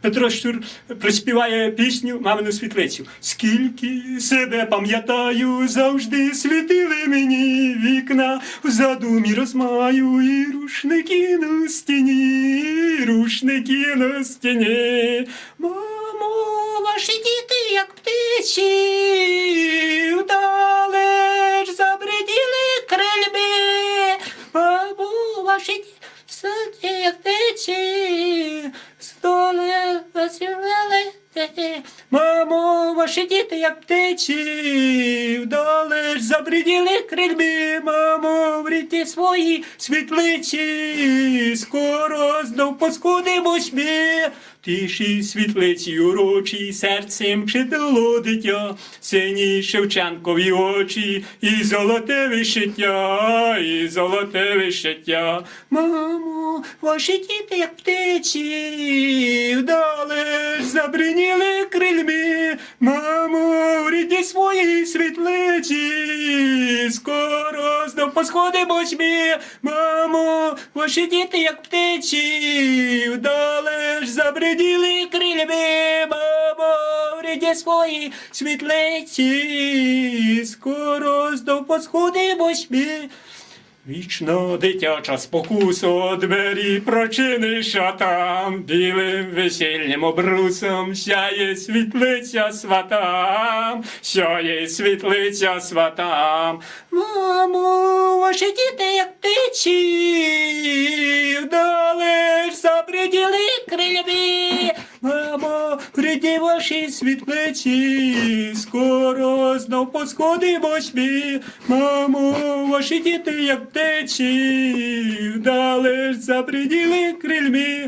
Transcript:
Петро Щур приспіває пісню Мамину світлицю. Скільки себе пам'ятаю, завжди світили мені вікна, в задумі розмаю і рушники на стіні, рушники на стіні. Мамо, ваші діти, як птичі, вдалеч забриділи крильби. Мамо, ваші діти, як птичі. Мамо, ваші діти, як птичі, вдалеч забриділи крильби, мамо, в ріті свої світлиці, скоро знов поскудимось ми. Тиші світлиці урочі, серцем читало дитя, сині Шевченкові очі, і золоте вишиття, і золоте вишиття. Мамо, ваші діти, як птичі, забриніли крильми, мамо, в рідні свої світлиці, скоро знов посходимось ми, мамо, ваші діти, як птичі, вдалеч забриділи крильми, мамо, в рідні свої світлиці, скоро знов посходимось ми. Вічно дитяча спокуса, двері прочиниш, а там білим весільним обрусом сяє світлиця сватам, сяє світлиця сватам. Мамо, ваші діти, як птичі, вдалеч забриділи. Мамо, прийди ваші світлиці, скоро знов посходимось ми. Мамо, ваші діти, як птичі, вдалеч забриділи крильми.